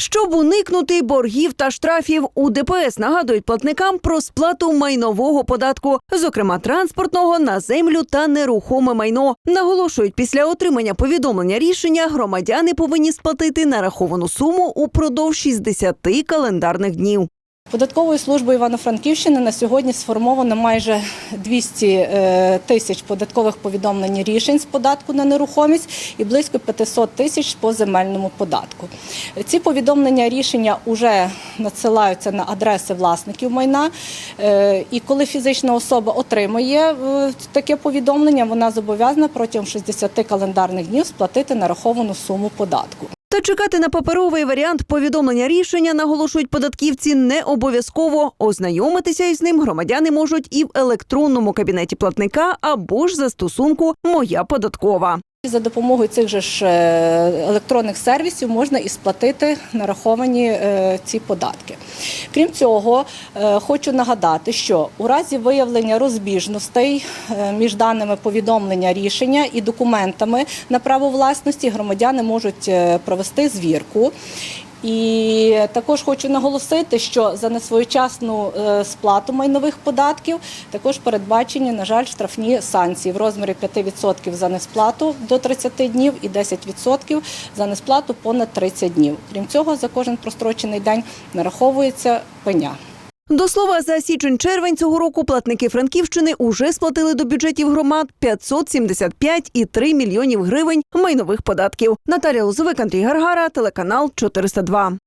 Щоб уникнути боргів та штрафів, у ДПС нагадують платникам про сплату майнового податку, зокрема транспортного на землю та нерухоме майно. Наголошують, після отримання повідомлення рішення громадяни повинні сплатити нараховану суму упродовж 60 календарних днів. Податковою службою Івано-Франківщини на сьогодні сформовано майже 200 е, тисяч податкових повідомлень рішень з податку на нерухомість і близько 500 тисяч по земельному податку. Ці повідомлення рішення вже надсилаються на адреси власників майна. Е, І коли фізична особа отримує е, таке повідомлення, вона зобов'язана протягом 60 календарних днів сплатити нараховану суму податку. Та чекати на паперовий варіант повідомлення рішення, наголошують податківці, не обов'язково. Ознайомитися із ним громадяни можуть і в електронному кабінеті платника або ж застосунку Моя податкова. За допомогою цих же ж е, електронних сервісів можна і сплатити нараховані е, ці податки. Крім цього, е, хочу нагадати, що у разі виявлення розбіжностей між даними повідомлення рішення і документами на право власності громадяни можуть провести звірку. І також хочу наголосити, що за несвоєчасну е, сплату майнових податків також передбачені, на жаль, штрафні санкції в розмірі 5% за несплату до 30 днів і 10% за несплату понад 30 днів. Крім цього, за кожен прострочений день нараховується пеня. До слова, за січень-червень цього року платники Франківщини уже сплатили до бюджетів громад 575,3 мільйонів гривень майнових податків. Наталія Лозовик, Андрій Гаргара, телеканал 402.